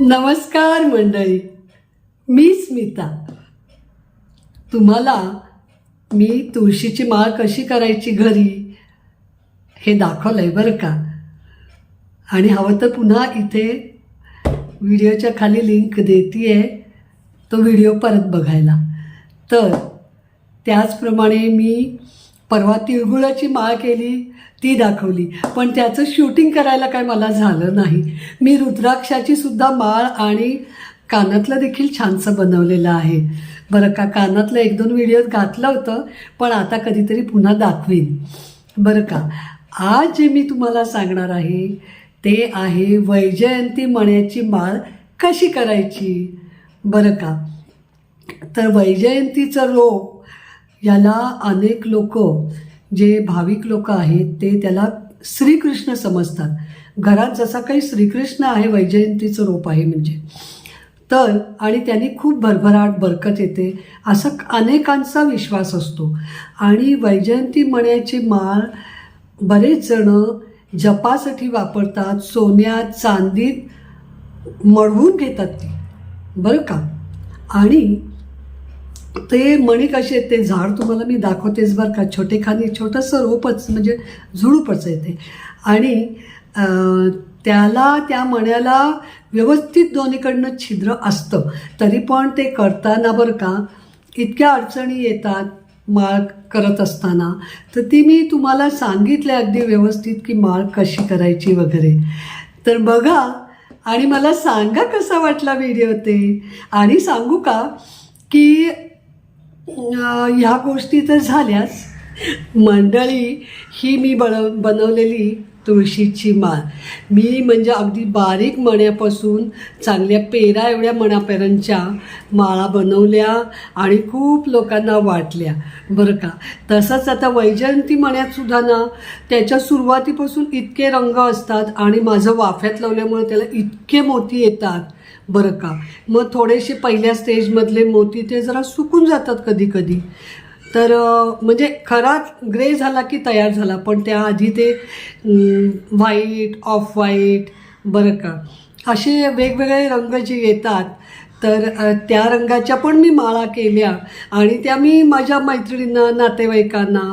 नमस्कार मंडळी मी स्मिता. तुम्हाला मी तुळशीची माळ कशी करायची घरी हे दाखवलं आहे बरं का? आणि हवं तर पुन्हा इथे व्हिडिओच्या खाली लिंक देते आहे तो व्हिडिओ परत बघायला. तर त्याचप्रमाणे मी परवा तिळगुळाची माळ केली ती दाखवली. पण त्याचं शूटिंग करायला काय मला झालं नाही. मी रुद्राक्षाची सुद्धा माळ आणि कानातलं देखील छानसं बनवलेलं आहे. बरं का कानातलं एक दोन व्हिडिओत घातलं होतं पण आता कधीतरी पुन्हा दाखवीन. बरं का आज जे मी तुम्हाला सांगणार आहे ते आहे वैजयंती मण्याची माळ कशी करायची? बरं का तर वैजयंतीचं रोप याला अनेक लोक जे भाविक लोक आहेत ते त्याला श्रीकृष्ण समजतात. घरात जसा काही श्रीकृष्ण आहे वैजयंतीचं रोप आहे म्हणजे. तर आणि त्यांनी खूप भरभराट बरकत येते असा अनेकांचा विश्वास असतो. आणि वैजयंती मण्याची माळ बरेच जण जपासाठी वापरतात सोन्यात चांदीत मळवून घेतात ती. बरं का? आणि ते मणी कसे आहेत ते झाड तुम्हाला मी दाखवतेच बरं का. छोटे खाली छोटंसं रोपच म्हणजे झुडूपच आहे ते. आणि त्याला त्या मण्याला व्यवस्थित दोन्हीकडनं छिद्र असतं. तरी पण ते करताना बरं का इतक्या अडचणी येतात माळ करत असताना. तर ती मी तुम्हाला सांगितले अगदी व्यवस्थित की माळ कशी करायची वगैरे. तर बघा आणि मला सांगा कसा वाटला व्हिडिओ ते. आणि सांगू का की ह्या गोष्टी तर झाल्याच. मंडळी ही मी बळ बनवलेली तुळशीची माळ. मी म्हणजे अगदी बारीक मण्यापासून चांगल्या पेरा एवढ्या मण्यापर्यंतच्या माळा बनवल्या आणि खूप लोकांना वाटल्या. बरं का? तसंच आता वैजयंती मण्यातसुद्धा ना त्याच्या सुरुवातीपासून इतके रंग असतात आणि माझं वाफ्यात लावल्यामुळे त्याला इतके मोती येतात. बरं का? मग थोडेसे पहिल्या स्टेजमधले मोती ते जरा सुकून जातात कधी कधी. तर म्हणजे खरा ग्रे झाला की तयार झाला पण त्याआधी ते व्हाईट ऑफ व्हाईट बरं का? असे वेगवेगळे रंग जे येतात तर त्या रंगाच्या पण मी माळा केल्या. आणि त्या मी माझ्या मैत्रिणींना नातेवाईकांना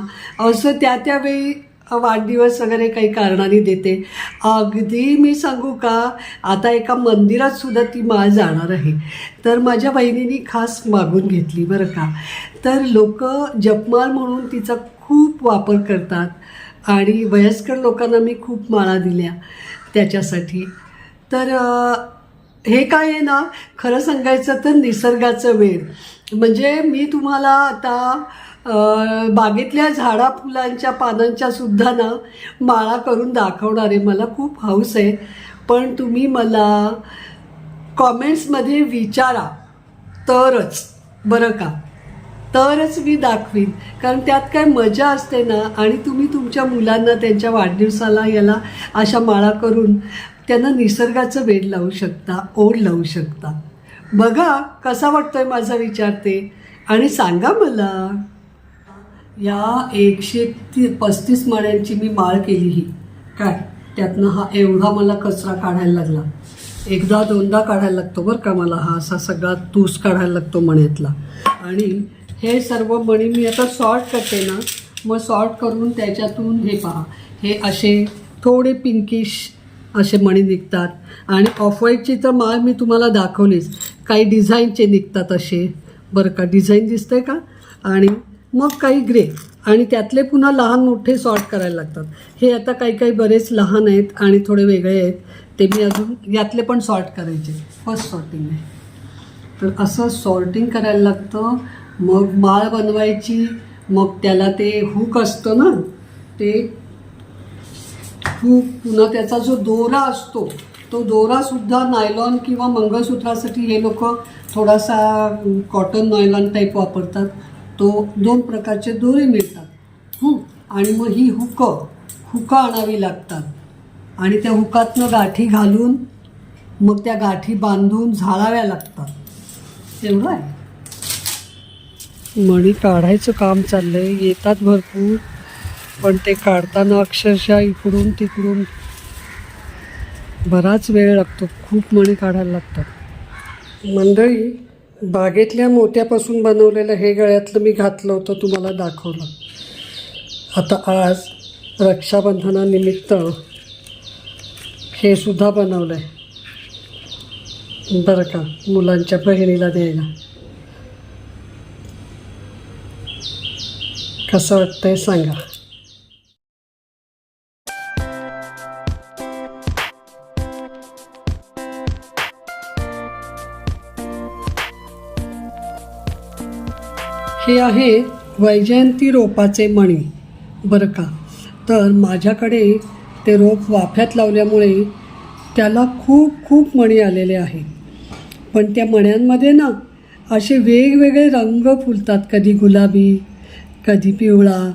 असं त्या त्यावेळी वाढदिवस वगैरे काही कारणाने देते. अगदी मी सांगू का आता एका मंदिरात सुद्धा ती माळ जाणार आहे. तर माझ्या बहिणीने खास मागून घेतली बरं का. तर लोक जपमाळ म्हणून तिचा खूप वापर करतात आणि वयस्कर लोकांना मी खूप माळा दिल्या त्याच्यासाठी. तर हे काय आहे ना खरं सांगायचं तर निसर्गाचं वेळ म्हणजे मी तुम्हाला आता बागेतल्या झाडा फुलांच्या पानांच्या सुद्धा ना माळा करून दाखवणार. आहे मला खूप हौस आहे. पण तुम्ही मला कॉमेंट्समध्ये विचारा. तरच. बरं का? तरच मी दाखवीन. कारण त्यात काय मजा असते ना आणि तुम्ही तुमच्या मुलांना त्यांच्या वाढदिवसाला याला अशा माळा करून त्यांना निसर्गाचं वेड लावू शकता ओढ लावू शकता. बघा कसा वाटतोय माझा विचार ते. आणि सांगा मला. या एकशे ती पस्तीस मण्यांची मी माळ केली ही काय? त्यातनं हा एवढा मला कचरा काढायला लागला. एकदा दोनदा काढायला लागतो बरं का मला हा असा सगळा तूस काढायला लागतो मण्यातला आणि हे सर्व मणी मी आता सॉर्ट करते ना मग सॉर्ट करून त्याच्यातून हे पहा. हे असे थोडे पिंकिश असे मणी निघतात. आणि ऑफ व्हाईटची तर माळ मी तुम्हाला दाखवलीच. काही डिझाईनचे निघतात असे. बरं का? डिझाईन दिसतंय का? आणि मग काही ग्रे. आणि त्यातले पुन्हा लहान मोठे सॉर्ट करायला लागतात. हे आता काही काही बरेच लहान आहेत आणि थोडे वेगळे आहेत. ते मी अजून यातले पण सॉर्ट करायचे. फर्स्ट सॉर्टिंग आहे. तर असं सॉर्टिंग करायला लागतं. मग माळ बनवायची. मग त्याला ते हुक असतं ना? ते हुक पुन्हा त्याचा जो दोरा असतो तो दोरासुद्धा नायलॉन किंवा मंगळसूत्रासाठी हे लोक थोडासा कॉटन नायलॉन टाईप वापरतात. तो दोन प्रकारचे दोरे मिळतात. आणि मग ही हुकं हुकं आणावी लागतात. आणि त्या हुकातनं गाठी घालून मग त्या गाठी बांधून झाडाव्या लागतात. एवढं आहे. मणी काढायचं काम चाललंय. येतात भरपूर पण ते काढताना अक्षरशः इकडून तिकडून बराच वेळ लागतो. खूप मणी काढायला लागतात. मंडळी बागेतल्या मोत्यापासून बनवलेलं हे गळ्यातलं मी घातलं होतं तुम्हाला दाखवलं. आता आज रक्षाबंधनानिमित्त हे सुद्धा बनवलं आहे बरं का मुलांच्या बहिणीला द्यायला. कसं वाटतंय सांगा. हे आहे वैजयंती रोपाचे मणी. बरं का? तर माझ्याकडे ते रोप वाफ्यात लावल्यामुळे त्याला खूप खूप मणी आलेले आहेत. पण त्या मण्यांमध्ये ना असे वेगवेगळे रंग फुलतात. कधी गुलाबी कधी पिवळा.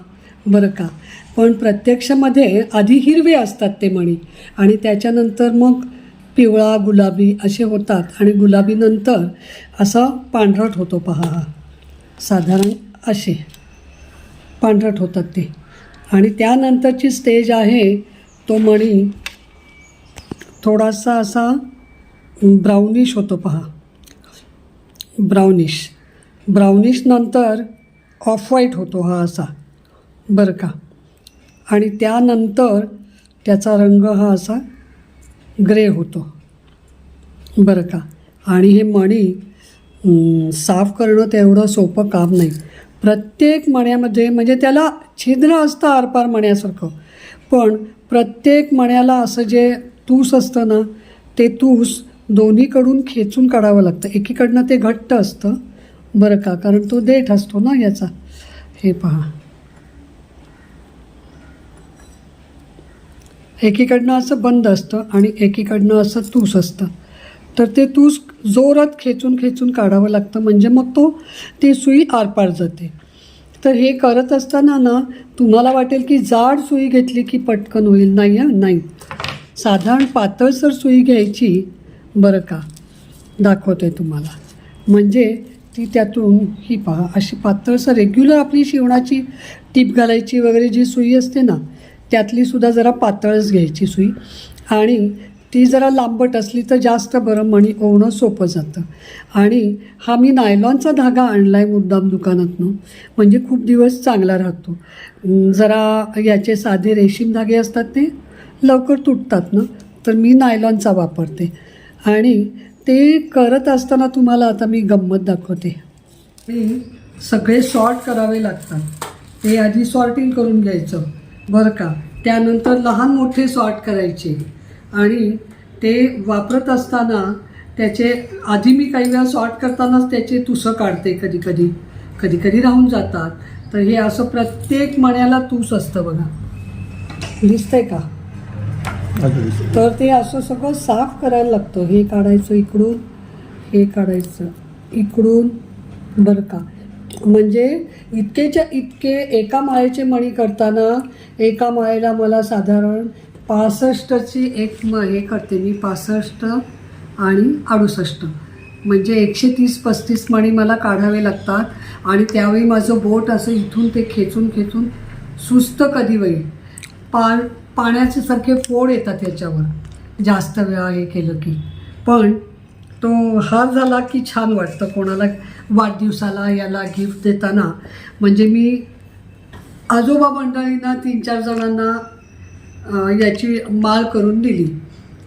बरं का? पण प्रत्यक्षामध्ये आधी हिरवे असतात ते मणी. आणि त्याच्यानंतर मग पिवळा गुलाबी असे होतात. आणि गुलाबीनंतर असा पांढरट होतो पहा. हा साधारण असे. पांढरट होतात ते. आणि त्यानंतरची स्टेज आहे तो मणी थोडासा असा ब्राउनिश होतो पहा. ब्राउनिश ब्राउनिश नंतर ऑफ व्हाईट होतो हा असा. बरं का? आणि त्यानंतर त्याचा रंग हा असा ग्रे होतो. बरं का? आणि हे मणी साफ करणं तेवढं सोपं काम नाही. प्रत्येक मण्यामध्ये म्हणजे त्याला छिद्र असतं आरपार मण्यासारखं. पण प्रत्येक मण्याला असं जे तूस असतं ना ते तूस दोन्हीकडून खेचून काढावं लागतं. एकीकडनं ते घट्ट असतं. बरं का? कारण तो देठ असतो ना याचा. हे पहा. एकीकडनं असं बंद असतं आणि एकीकडनं असं तूस असतं. तर ते तूस जोरात खेचून खेचून काढावं लागतं. म्हणजे मग तो ती सुई आरपार जाते. तर हे करत असताना ना तुम्हाला वाटेल की जाड सुई घेतली की पटकन होईल. नाही नाही. साधारण पातळसर सुई घ्यायची बरं का? दाखवते तुम्हाला. म्हणजे ती त्यातून ही पहा अशी पातळसर रेग्युलर आपली शिवणाची टीप घालायची वगैरे जी सुई असते ना त्यातली सुद्धा जरा पातळच घ्यायची सुई. आणि ती जरा लांबट असली तर जास्त बरं मणी ओवणं सोपं जातं. आणि हा मी नायलॉनचा धागा आणला आहे मुद्दाम दुकानातनं. म्हणजे खूप दिवस चांगला राहतो. जरा याचे साधे रेशीम धागे असतात ते लवकर तुटतात ना तर मी नायलॉनचा वापरते. आणि ते करत असताना तुम्हाला आता मी गंमत दाखवते. मी सगळे सॉर्ट करावे लागतात. ते आधी सॉर्टिंग करून घ्यायचं. बरं का? त्यानंतर लहान मोठे सॉर्ट करायचे. आणि ते वापरत असताना त्याचे आधी मी काही वेळा सॉर्ट करतानाच त्याचे तुसं काढते कधी कधी. कधी कधी राहून जातात. तर हे असं प्रत्येक मण्याला तूस असतं बघा. दिसतंय का? तर ते असं सगळं साफ करायला लागतं. हे काढायचं इकडून हे काढायचं इकडून. बरं का? म्हणजे इतकेच्या इतके एका माळेचे मणी करताना एका माळेला मला साधारण पासष्टची एक म हे करते मी पासष्ट आणि अडुसष्ट. म्हणजे एकशे तीस पस्तीस मणी मला काढावे लागतात आणि त्यावेळी माझं बोट असं इथून ते खेचून खेचून सुस्त कधी वेळी पा पाण्याचे सारखे फोड येतात याच्यावर. जास्त वेळा हे केलं की. पण तो हार झाला की छान वाटतं कोणाला वाढदिवसाला याला गिफ्ट देताना. म्हणजे मी आजोबा मंडळींना तीन चार जणांना याची माळ करून दिली.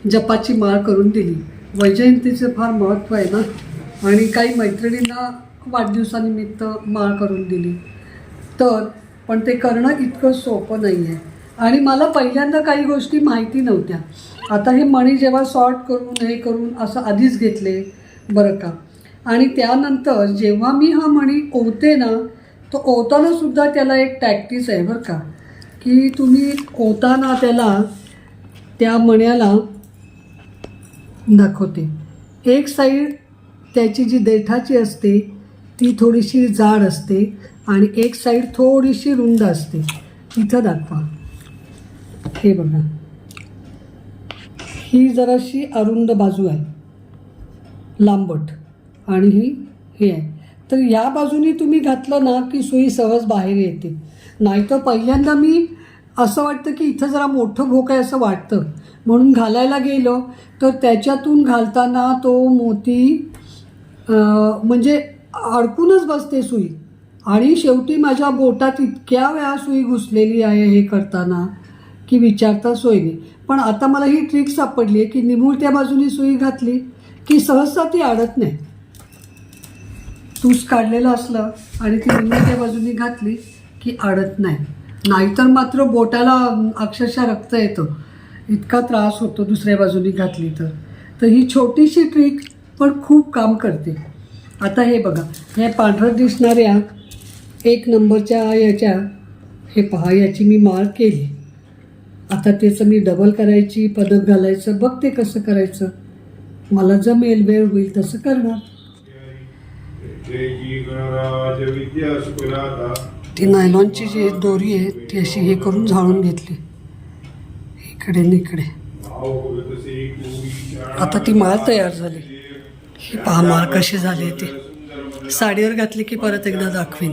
जपाची माळ करून दिली. वैजयंतीचं फार महत्त्व आहे ना? आणि काही मैत्रिणींना वाढदिवसानिमित्त माळ करून दिली. तर पण ते करणं इतकं सोपं नाही आहे आणि मला पहिल्यांदा काही गोष्टी माहिती नव्हत्या. आता हे मणी जेव्हा सॉर्ट करून हे करून असं आधीच घेतले बरं का? आणि त्यानंतर जेव्हा मी हा मणी ओवते ना तो ओवतानासुद्धा त्याला एक टॅक्टिस आहे बरं का? की तुम्ही ओताना त्याला त्या मण्याला दाखवते. एक साईड त्याची जी देठाची असते ती थोडीशी जाड असते आणि एक साईड थोडीशी रुंद असते. तिथं दाखवा. हे बघा. ही जराशी अरुंद बाजू आहे. लांबट. आणि ही हे आहे. तर या बाजूनी तुम्ही घातलं ना की सुई सहज बाहेर येते. नाहीतर पहिल्यांदा मी असं वाटतं की इथं जरा मोठं भोक आहे असं वाटतं. म्हणून घालायला गेलो. तर त्याच्यातून घालताना तो मोती म्हणजे अडकूनच बसते सुई. आणि शेवटी माझ्या बोटात इतक्या वेळा सुई घुसलेली आहे हे करताना की विचारता सोय नाही. पण आता मला ही ट्रिक सापडली आहे की निमुळत्या बाजूनी सुई घातली की सहसा ती अडत नाही. तूस काढलेलं असलं आणि ती निमुळत्या बाजूनी घातली की अडत नाही. नाहीतर मात्र बोटाला अक्षरशः रक्त येतं. इतका त्रास होतो दुसऱ्या बाजूनी घातली तर. तर ही छोटीशी ट्रिक पण खूप काम करते. आता हे बघा ह्या पांढरं दिसणाऱ्या एक नंबरच्या याच्या हे पहा याची मी माळ केली. आता त्याचं मी डबल करायची पदक घालायचं बघते कसं करायचं. मला जमेल वेळ होईल तसं करणार. ती नायलॉनची जी दोरी आहे ती अशी हे करून झाळून घेतली. इकडे आणि इकडे. आता ती माळ तयार झाली. ही पहा माळ कशी झाली ती. साडीवर घातली की परत एकदा दाखवीन.